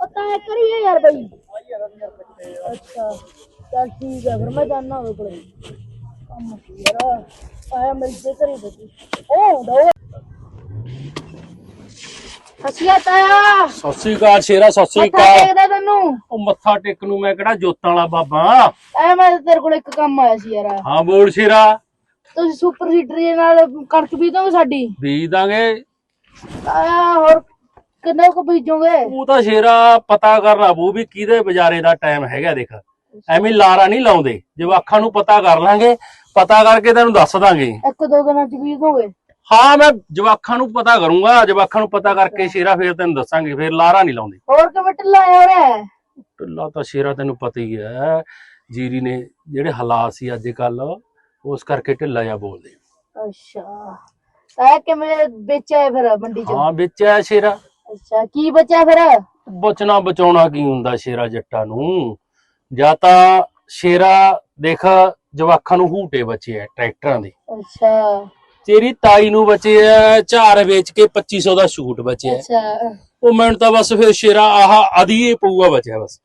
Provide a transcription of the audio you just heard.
ਉਹ ਤਾਂ ਕਰੀਏ ਯਾਰ ਬਈ। ਅੱਛਾ ਚੱਲ ਠੀਕ ਹੈ ਫਿਰ ਮੈਂ ਜਾਣਾ ਉਹਦੇ ਕੋਲੇ। ਕੰਮ ਕੀ ਯਾਰ ਆਇਆ ਮਿਲ ਜੇ ਕਰੀ ਬਈ ਉਹ ਦੋ ਹਸੀਆ ਤਾਇਆ। ਸਤਿ ਸ੍ਰੀ ਅਕਾਲ ਸ਼ੇਰਾ ਸਤਿ ਸ੍ਰੀ ਮੱਥਾ ਅਕਾਲ। ਟੇਕਦਾ ਤੈਨੂੰ? ਉਹ ਮੱਥਾ ਟੇਕ ਨੂੰ ਮੈਂ ਕਿਹੜਾ ਜੋਤਾਂ ਵਾਲਾ ਬਾਬਾ। ਐ ਮੈਂ ਤਾਂ ਤੇਰੇ ਕੋਲ ਇੱਕ ਕੰਮ ਆਇਆ ਸੀ ਯਾਰ। ਹਾਂ ਬੋਲ ਸ਼ੇਰਾ। ਤੁਸੀਂ ਸੁਪਰ ਸੀਡਰ ਦੇ ਨਾਲ ਕਣਕ ਬੀਜੋਗੇ ਸਾਡੀ? ਬੀਜ ਦਾਂਗੇ। ਆਇਆ ਹੋਰ ਕਿੰਨੇ ਕੁ ਬੀਜੋਗੇ? ਉਹ ਤਾਂ ਸ਼ੇਰਾ ਪਤਾ ਕਰਨਾ ਪਊ ਵੀ ਕਿਹਦੇ ਬਾਜ਼ਾਰੇ ਦਾ ਟਾਈਮ ਹੈਗਾ ਦੇਖ। ਐਵੇਂ ਲਾਰਾ ਨਹੀਂ ਲਾਉਂਦੇ। ਜਵਾਖਾਂ ਨੂੰ ਪਤਾ ਕਰ ਲਾਂਗੇ ਪਤਾ ਕਰਕੇ ਤੈਨੂੰ ਦੱਸ ਦਾਂਗੇ। ਇੱਕ ਦੋ ਦਿਨਾਂ ਚ ਬੀਜ ਦੋਗੇ? ਹਾਂ ਮੈਂ ਜਵਾਖਾਂ ਨੂੰ ਪਤਾ ਕਰੂੰਗਾ ਜਵਾਖਾਂ ਨੂੰ ਪਤਾ ਕਰਕੇ ਸ਼ੇਰਾ ਫੇਰ ਤੈਨੂੰ ਦੱਸਾਂਗੇ ਫੇਰ ਲਾਰਾ ਨਹੀਂ ਲਾਉਂਦੇ। ਹੋਰ ਕਿਵੇਂ ਢਿੱਲਾ ਹੋ ਰਿਹਾ ਢਿੱਲਾ ਤਾਂ ਸ਼ੇਰਾ ਤੈਨੂੰ ਪਤਾ ਹੀ ਹੈ। ਜੀਰੀ ਨੇ ਜਿਹੜੇ ਹਾਲਾਤ ਸੀ ਅੱਜ ਕੱਲ ਉਸ ਕਰਕੇ ਢਿੱਲਾ ਜਿਹਾ ਬੋਲਦੇ ਅੱਛਾ। ਤਾਂ ਕਿਵੇਂ ਵੇਚਿਆ ਫਿਰ ਮੰਡੀ ਚ? ਹਾਂ ਵਿੱਚ ਹੈ ਸ਼ੇਰਾ। ਅੱਛਾ ਕੀ ਬਚਿਆ ਫਿਰ? ਬਚਣਾ ਬਚਾਉਣਾ ਕੀ ਹੁੰਦਾ ਸ਼ੇਰਾ ਜੱਟਾਂ ਨੂੰ? ਜਾਂ ਤਾਂ ਸ਼ੇਰਾ ਦੇਖ ਜਵਾਖਾਂ ਨੂੰ ਹੂਟੇ ਬਚੇ ਐ ਟਰੈਕਟਰਾਂ ਦੇ। ਅੱਛਾ। ਤੇਰੀ ਤਾਈ ਨੂੰ ਬਚੇ ਐ ਝਾੜ ਵੇਚ ਕੇ 2500 ਦਾ ਸ਼ੂਟ ਬਚਿਆ। ਅੱਛਾ। ਉਹ ਮੈਨੂੰ ਤਾਂ ਬਸ ਫਿਰ ਸ਼ੇਰਾ ਆਹ ਅਧੀਏ ਪਊਗਾ ਬਚਿਆ ਬਸ।